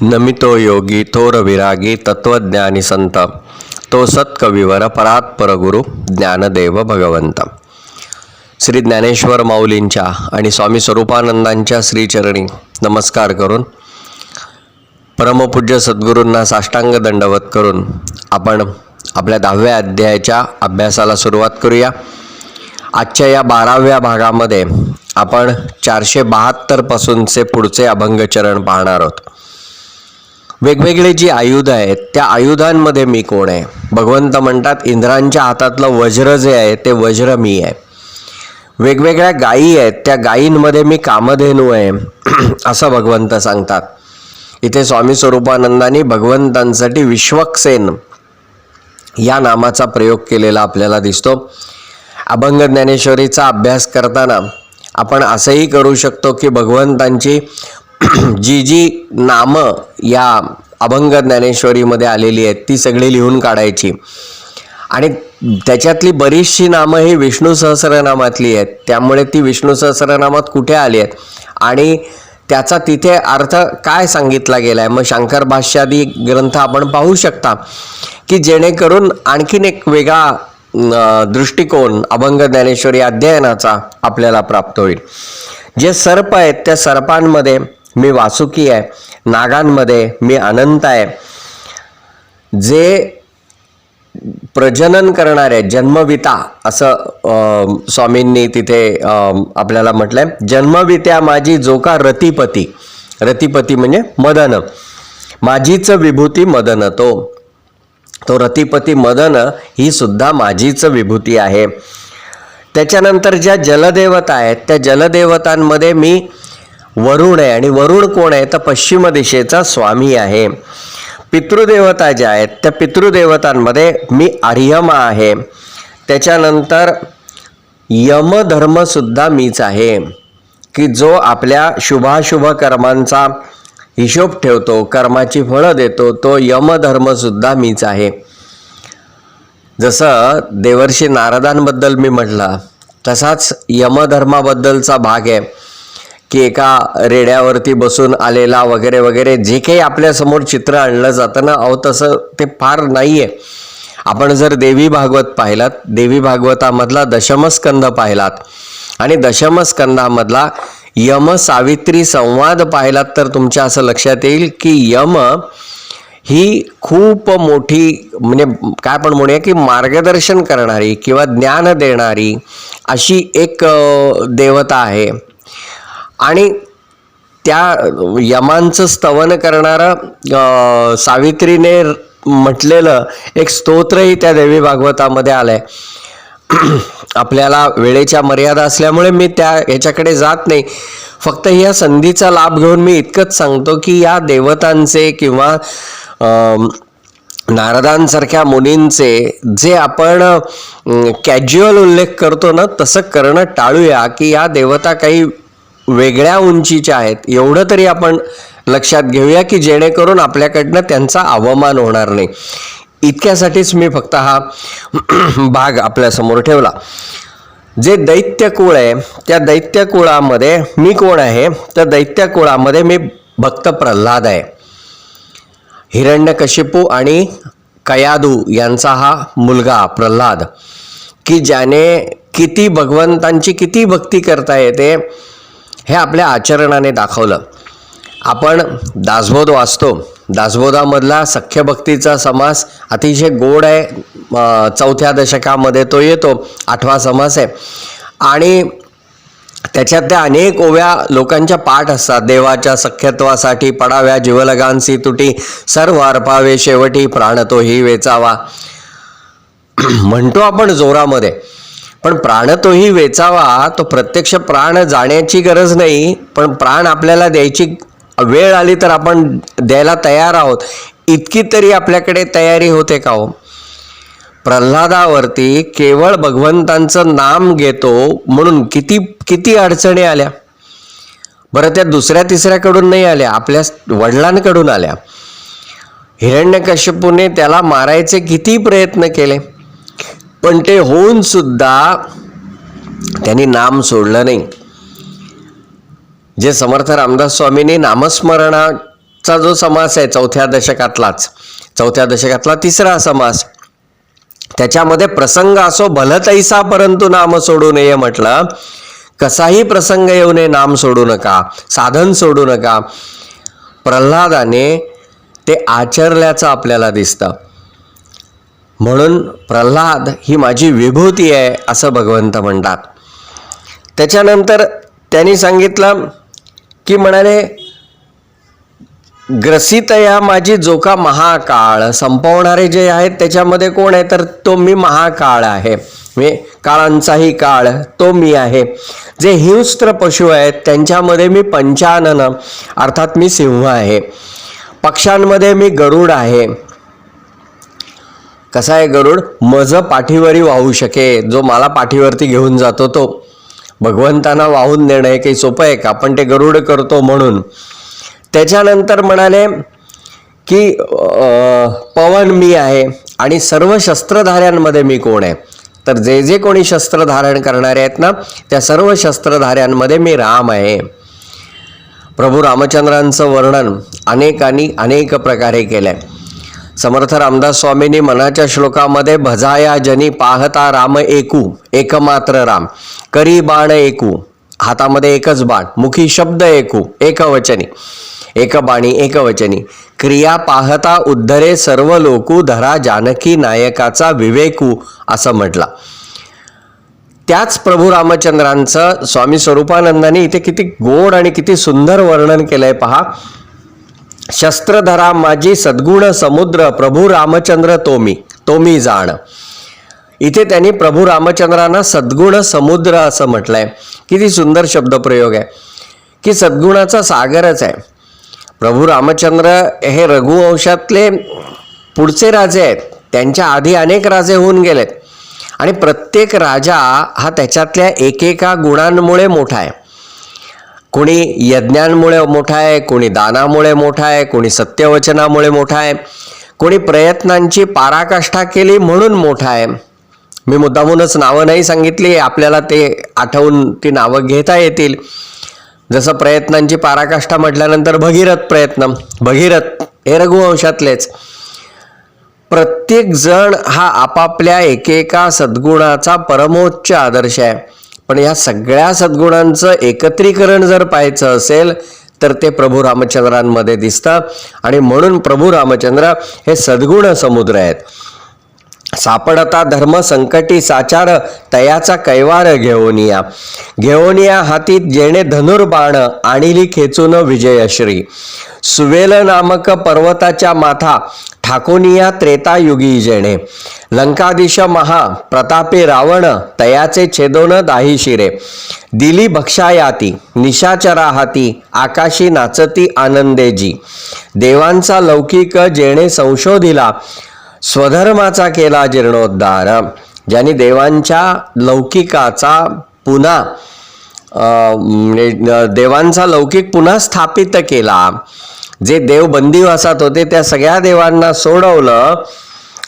नमितो योगी थोर विरागी तत्वज्ञानी संत. तो सत्कविवर परात्पर गुरु ज्ञानदेव भगवंत. श्री ज्ञानेश्वर माऊलींच्या आणि स्वामी स्वरूपानंदांच्या श्रीचरणी नमस्कार करून परमपूज्य सद्गुरूंना साष्टांग दंडवत करून आपण आपल्या दहाव्या अध्यायाच्या अभ्यासाला सुरुवात करूया. आजच्या या बाराव्या भागामध्ये आपण चारशे बहात्तरपासूनचे पुढचे अभंगचरण पाहणार आहोत. वेगवेगळे जी आयुध आहेत त्या आयुधांमध्ये मी कोण आहे? भगवंत म्हणतात इंद्रांच्या हातातलं वज्र जे आहे ते वज्र मी आहे. वेगवेगळ्या गायी आहेत त्या गायींमध्ये मी कामधेनू आहे असं भगवंत सांगतात. इथे स्वामी स्वरूपानंदांनी भगवंतांसाठी विश्वक्सेन या नामाचा प्रयोग केलेला आपल्याला दिसतो. अभंग ज्ञानेश्वरीचा अभ्यास करताना आपण असंही करू शकतो की भगवंतांची जी जी नामं या अभंग ज्ञानेश्वरीमध्ये आलेली आहेत ती सगळी लिहून काढायची. आणि त्याच्यातली बरीचशी नामं ही विष्णू सहस्रनामातली आहेत. त्यामुळे ती विष्णू सहस्रनामात कुठे आली आहेत? आणि त्याचा तिथे अर्थ काय सांगितला गेला आहे मग शंकर भाष्यादी ग्रंथ आपण पाहू शकता की जेणेकरून आणखीन एक वेगळा दृष्टिकोन अभंग ज्ञानेश्वरी अध्ययनाचा आपल्याला प्राप्त होईल. जे सर्प आहेत त्या सर्पांमध्ये मी वासुकी आहे नागांमध्ये मी अनंत आहे. जे प्रजनन करणारे जन्मविता असं स्वामींनी तिथे आपल्याला आपल्याला म्हटलंय. जन्मवित्या माझी जो का रतिपती. रतिपती म्हणजे मदन. माझीच विभूती मदन. तो तो रतिपती मदन ही सुद्धा माझीच विभूती आहे. त्याच्यानंतर ज्या जलदेवता आहेत त्या जलदेवतांमध्ये मी वरुण आहे. आणि वरुण कोण आहे? तर पश्चिम दिशेचा स्वामी आहे. पितृदेवता ज्या आहेत त्या पितृदेवतांमध्ये मी आर्यमा आहे. त्याच्यानंतर यमधर्मसुद्धा मीच आहे. की जो आपल्या शुभाशुभ कर्मांचा हिशोब ठेवतो कर्माची फळं देतो तो यमधर्मसुद्धा मीच आहे. जसं देवर्षी नारदांबद्दल मी म्हटलं तसाच यमधर्माबद्दलचा भाग आहे. की एका रेड्यावरती बसून आलेला वगैरे वगैरे जे काही आपल्यासमोर चित्र आणलं जातं ना अहो तसं ते फार नाही आहे आपण जर देवी भागवत पाहिलात देवी भागवतामधला दशमस्कंद पाहिलात आणि दशमस्कंदामधला यम सावित्री संवाद पाहिलात तर तुमच्या असं लक्षात येईल की यम ही खूप मोठी म्हणजे काय आपण म्हणूया की मार्गदर्शन करणारी किंवा ज्ञान देणारी अशी एक देवता आहे. आणि त्या यमांचं स्तवन करणारं सावित्रीने म्हटलेलं एक स्तोत्रही त्या देवी भागवतामध्ये आलं आहे आपल्याला वेळेच्या मर्यादा असल्यामुळे मी त्या याच्याकडे जात नाही. फक्त या संधीचा लाभ घेऊन मी इतकंच सांगतो की या देवतांचे किंवा नारदांसारख्या मुनींचे जे आपण कॅज्युअल उल्लेख करतो ना तसं करणं टाळूया की या देवता काही वेगळ्या उंचीच्या आहेत. एवढं तरी आपण लक्षात घेऊया की जेणेकरून आपल्याकडनं त्यांचा अवमान होणार नाही. इतक्यासाठीच मी फक्त हा भाग आपल्यासमोर ठेवला. जे दैत्य कुळ आहे त्या दैत्य कुळामध्ये मी कोण आहे? तर दैत्य कुळामध्ये मी भक्त प्रल्हाद आहे. हिरण्यकशिपू आणि कयादू यांचा हा मुलगा प्रल्हाद. की ज्याने किती भगवंतांची किती भक्ती करता येते हे आपल्या आचरणाने दाखवलं. आपण दासबोध वाचतो. दासबोधामधला सख्य भक्तीचा समास अतिशय गोड आहे. चौथ्या दशकामध्ये तो येतो. आठवा समास आहे. आणि त्याच्यातल्या अनेक ओव्या लोकांच्या पाठ असतात. देवाच्या सख्यत्वासाठी पडाव्या जीवलगांसी तुटी सर्व अर्पावे शेवटी प्राण तोही वेचावा. म्हणतो आपण जोरामध्ये. पण प्राण तोही वेचावा तो प्रत्यक्ष प्राण जाण्याची गरज नाही पण प्राण आपल्याला द्यायची वेळ आली तर आपण द्यायला तयार आहोत. इतकी तरी आपल्याकडे तयारी होते का हो? प्रल्हादावरती केवळ भगवंतांचं नाम घेतो म्हणून किती किती अडचणी आल्या? बरं त्या दुसऱ्या तिसऱ्याकडून नाही आल्या आपल्या वडिलांकडून आल्या. हिरण्यकश्यपूने त्याला मारायचे किती प्रयत्न केले? पण ते होऊन सुद्धा त्यांनी नाम सोडलं नाही. जे समर्थ रामदास स्वामींनी नामस्मरणाचा जो समास आहे चौथ्या दशकातलाच चौथ्या दशकातला तिसरा समास त्याच्यामध्ये प्रसंग असो भलतैसा परंतु नाम सोडू नये म्हटलं कसाही प्रसंग येऊ नये नाम सोडू नका साधन सोडू नका. प्रल्हादाने ते आचरल्याचं आपल्याला दिसतं. म्हणून प्रल्हाद ही माझी विभूती आहे असं भगवंत म्हणतात. त्याच्यानंतर त्यांनी सांगितलं की म्हणाले ग्रसित या माझी जोका महाकाळ संपवणारे जे आहेत त्याच्यामध्ये कोण आहे? तर तो मी महाकाळ आहे. मी काळांचाही काळ तो मी आहे. जे हिंस्त्र पशु आहेत त्यांच्यामध्ये मी पंचानन अर्थात मी सिंह आहे. पक्ष्यांमध्ये मी गरुड आहे. कसा आहे गरुड? मज पाठीवरी वाहू शके. जो मला पाठीवरती घेऊन जातो तो. भगवंतांना वाहून देणं हे काही सोपं आहे का? पण ते गरुड करतो म्हणून. त्याच्यानंतर म्हणाले की पवन मी आहे आणि सर्व शस्त्रधाऱ्यांमध्ये मी कोण आहे? तर जे जे कोणी शस्त्र धारण करणारे आहेत ना त्या सर्व शस्त्रधाऱ्यांमध्ये मी राम आहे. प्रभू रामचंद्रांचं वर्णन अनेकांनी अनेक प्रकारे केलं आहे समर्थ रामदास स्वामींनी मनाच्या श्लोकामध्ये भजाया जनी पाहता राम एकू एकमात्र राम करी बाण एकू हातामध्ये एकच बाण मुखी शब्द एकू एकवचनी एकबाणी एकवचनी क्रिया पाहता उद्धरे सर्व लोकू धरा जानकी नायकाचा विवेकू असं म्हटला. त्याच प्रभू रामचंद्रांचं स्वामी स्वरूपानंदांनी इथे किती गोड आणि किती सुंदर वर्णन केलंय पहा. शस्त्रधरा माझी सद्गुण समुद्र प्रभू रामचंद्र तोमी तोमी जाण. इथे त्यांनी प्रभू रामचंद्रांना सद्गुण समुद्र असं म्हटलंय. किती सुंदर शब्दप्रयोग आहे. की सद्गुणाचा सागरच आहे. प्रभू रामचंद्र हे रघुवंशातले पुढचे राजे आहेत. त्यांच्या आधी अनेक राजे होऊन गेलेत. आणि प्रत्येक राजा हा त्याच्यातल्या एकेका गुणांमुळे मोठा आहे. कोणी यज्ञांमुळे मोठा आहे कोणी दानामुळे मोठा आहे कोणी सत्यवचनामुळे मोठा आहे कोणी प्रयत्नांची पाराकाष्ठा केली म्हणून मोठा आहे. मी मुद्दामूनच नावं नाही सांगितली आपल्याला ते आठवून ती नावं घेता येतील. जसं प्रयत्नांची पाराकाष्ठा म्हटल्यानंतर भगीरथ प्रयत्न भगीरथ हे रघुवंशातलेच. प्रत्येक जण हा आपापल्या एकेका सद्गुणाचा परमोच्च आदर्श आहे. पण या सगळ्या सद्गुणांचं एकत्रीकरण जर पाहायचं असेल तर ते प्रभू रामचंद्रांमध्ये दिसतं. आणि म्हणून प्रभू रामचंद्र हे सद्गुण समुद्र आहेत. सापडता धर्म संकटी साचार तयाचा कैवार घेऊनिया घेऊनिया हातीत जेणे धनुर्बाण आणिली खेचून विजयश्री. सुवेल नामक पर्वताच्या माथा ठाकोनिया त्रेतायुगी जेणे. लंकादिश महा प्रतापे रावण तयाचे छेदोन दाही शिरे. दिली भक्षायाती निशाचरा हाती आकाशी नाचती आनंदेजी. देवांचा लौकिक जेणे संशोधिला स्वधर्माचा केला जीर्णोद्धार. ज्यांनी देवांच्या लौकिकाचा पुन्हा म्हणजे देवांचा लौकिक पुन्हा स्थापित केला. जे देव बंदिवासात होते त्या सगळ्या देवांना सोडवलं.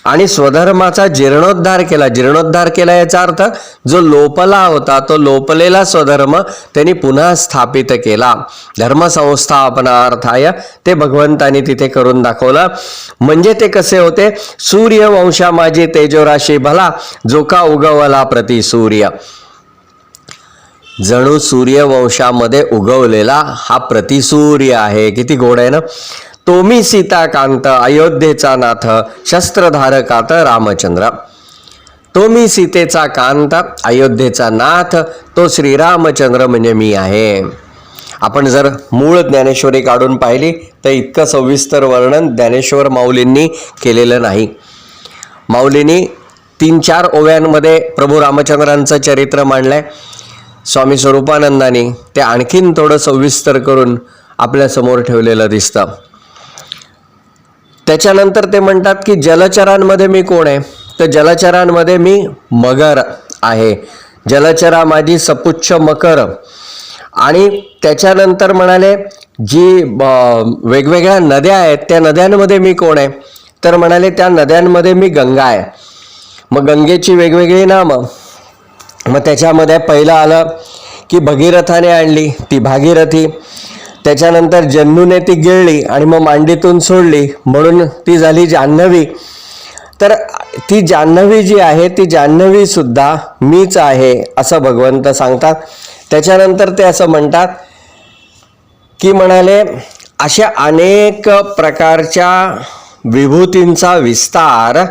आणि स्वधर्माचा जीर्णोद्धार केला. जीर्णोद्धार केला याचा अर्थ जो लोपला होता तो लोपलेला स्वधर्म त्यांनी पुन्हा स्थापित केला. धर्मसंस्थापनार्थाय ते भगवंतानी तिथे करून दाखवलं. म्हणजे ते कसे होते? सूर्यवंशा माझी तेजोराशी भला जो का उगवला प्रति सूर्य. जणू सूर्यवंशामध्ये उगवलेला हा प्रतिसूर्य आहे. किती गोड आहे ना? तोमी सीताकांत अयोध्येचा नाथ शस्त्रधारकात रामचंद्र. तो मी सीतेचा कांत अयोध्येचा नाथ तो श्रीरामचंद्र म्हणजे मी आहे. आपण जर मूळ ज्ञानेश्वरी काढून पाहिली तर इतकं सविस्तर वर्णन ज्ञानेश्वर माऊलींनी केलेलं नाही. माऊलींनी तीन चार ओव्यांमध्ये प्रभू रामचंद्रांचं चरित्र मांडलंय. स्वामी स्वरूपानंदानी ते आणखीन थोडं सविस्तर करून आपल्यासमोर ठेवलेलं दिसतं. त्याच्यानंतर ते म्हणतात की जलचरांमध्ये मी कोण आहे? तर जलचरांमध्ये मी मगर आहे. जलचरा माझी सपुच्छ मकर. आणि त्याच्यानंतर म्हणाले जी ब- वेगवेगळ्या नद्या आहेत त्या नद्यांमध्ये मी कोण आहे? तर म्हणाले त्या नद्यांमध्ये मी गंगा आहे. मग गंगेची वेगवेगळी नामं. मग त्याच्यामध्ये पहिलं आलं की भगीरथाने आणली ती भागीरथी. त्याच्यानंतर जन्नूने ती गिळली आणि मग मांडीतून सोडली. म्हणून ती झाली जान्हवी. तर ती जान्हवी जी आहे ती जान्हवी सुद्धा मीच आहे असं भगवंत सांगतात. त्याच्यानंतर ते असं म्हणतात की म्हणाले अशा अनेक प्रकारच्या विभूतींचा विस्तार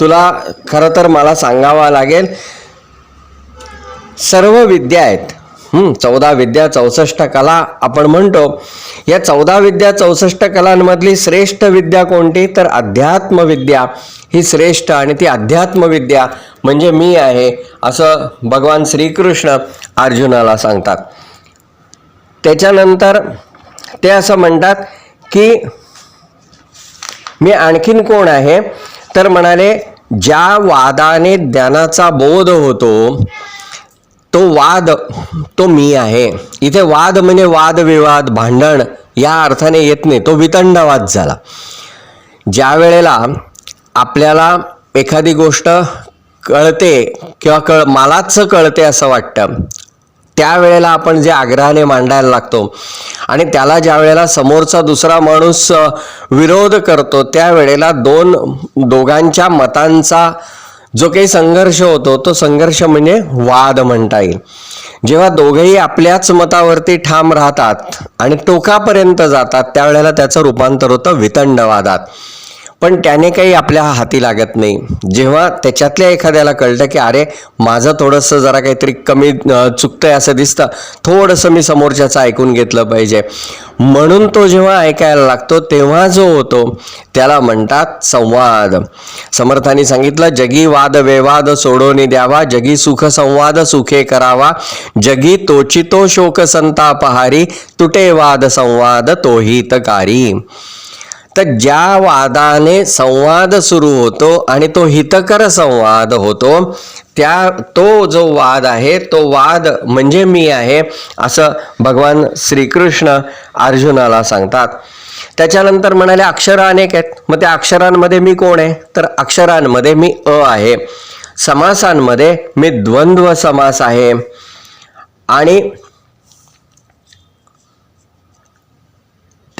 तुला खरं तर मला सांगावा लागेल. सर्व विद्या आहेत. चौदा विद्या चौसष्ट कला आपण म्हणतो. या चौदा विद्या चौसष्ट कलांमधली श्रेष्ठ विद्या कोणती? तर अध्यात्मविद्या ही श्रेष्ठ आणि ती अध्यात्मविद्या म्हणजे मी आहे असं भगवान श्रीकृष्ण अर्जुनाला सांगतात. त्याच्यानंतर ते असं म्हणतात की मी आणखीन कोण आहे? तर म्हणाले ज्या वादाने ज्ञानाचा बोध होतो तो वाद तो मी आहे. इथे वाद म्हणजे वादविवाद भांडण या अर्थाने येत नाही. तो वितंडवाद झाला. ज्या वेळेला आपल्याला एखादी गोष्ट कळते किंवा कळ मलाच कळते असं वाटतं त्यावेळेला आपण जे आग्रहाने मांडायला लागतो आणि त्याला ज्या वेळेला समोरचा दुसरा माणूस विरोध करतो त्यावेळेला दोन दोघांच्या मतांचा जो काही संघर्ष होतो तो संघर्ष म्हणजे वाद म्हणता येईल. जेव्हा दोघेही आपल्याच मतावरती ठाम राहतात आणि टोकापर्यंत जातात त्यावेळेला त्याचं रूपांतर होतं वितंडवादात. पण त्याने काही आपल्या हाती लागत नाही. जेव्हा त्याच्यातल्या एखाद्याला कळतं की अरे माझं थोडंसं जरा काहीतरी कमी चुकतं चुकतंय असं दिसतं थोडंसं मी समोरच्याचं ऐकून घेतलं पाहिजे. म्हणून तो जेव्हा ऐकायला लागतो तेव्हा जो होतो त्याला म्हणतात संवाद. समर्थांनी सांगितलं जगी वाद वेवाद सोडवणी द्यावा जगी सुख संवाद सुखे करावा जगी तोचितो शोक संतापहारी तुटे वाद संवाद तोहितकारी. तर ज्या वादाने संवाद सुरू होतो आणि तो हितकर संवाद होतो त्या तो जो वाद आहे तो वाद म्हणजे मी आहे असं भगवान श्रीकृष्ण अर्जुनाला सांगतात. त्याच्यानंतर म्हणाले अक्षरं अनेक आहेत. मग त्या अक्षरांमध्ये मी कोण आहे? तर अक्षरांमध्ये मी अ आहे. समासांमध्ये मी द्वंद्व समास आहे. आणि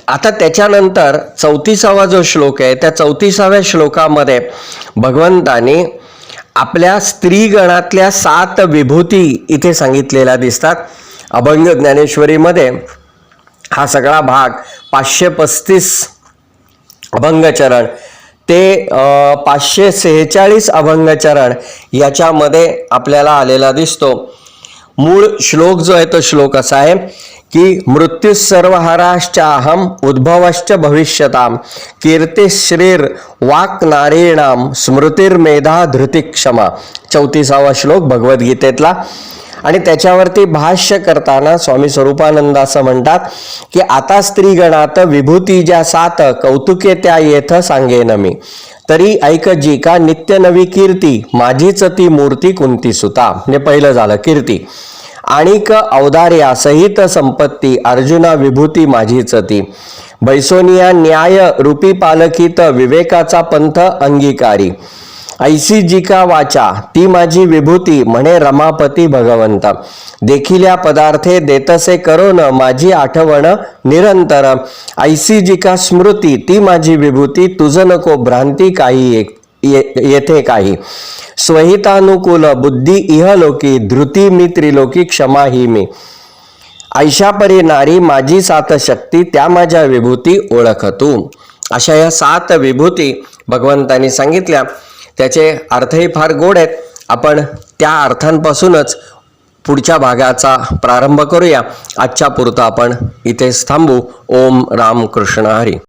आता त्याच्यानंतर चौतीसावा जो श्लोक आहे त्या चौतीसाव्या श्लोकामध्ये भगवंताने आपल्या स्त्रीगणातल्या सात विभूती इथे सांगितलेल्या दिसतात. अभंग ज्ञानेश्वरीमध्ये हा सगळा भाग पाचशे पस्तीस अभंगचरण ते पाचशे सेहेचाळीस अभंगचरण याच्यामध्ये आपल्याला आलेला दिसतो. मूळ श्लोक जो आहे तो श्लोक असा आहे की मृत्यू सर्वहाराश्चाहम उद्भवश्च भविष्यताम कीर्तिश्रीर वाक नारेणाम स्मृतिर्मेधा धृती क्षमा चौतीसावा श्लोक भगवद्गीतेतला। आणि त्याच्यावरती भाष्य करताना स्वामी स्वरूपानंद असं म्हणतात की आता स्त्रीगणात विभूती ज्या सात कौतुके त्या येथ सांगेन मी. तरी ऐक जी का नित्य नवी कीर्ती माझीच ती मूर्ती कुंती सुता म्हणजे पहिलं झालं कीर्ती. आणिक अवधार्या सहित संपत्ती अर्जुना विभूती माझीच ती बैसोनिया न्याय रूपी पालखीत विवेकाचा पंथ अंगीकारी. ऐसी जिका वाचा ती माझी विभूती म्हणे रमापती भगवंत. देखिल्या पदार्थे देतसे करोन माझी आठवण निरंतर. ऐसी जिका स्मृती ती माझी विभूती तुझ नको भ्रांती काही एक- येथे काही. स्वहितानुकूल बुद्धी इहलोकी धृती मी त्रिलोकी क्षमा ही मी. ऐशापरी नारी माझी सात शक्ती त्या माझ्या विभूती ओळख तू अशा या सात विभूती भगवंतांनी सांगितल्या. त्याचे अर्थही फार गोड आहेत. आपण त्या अर्थांपासूनच पुढच्या भागाचा प्रारंभ करूया. आजच्या पुरता आपण इथेच थांबू. ओम राम कृष्ण हरी.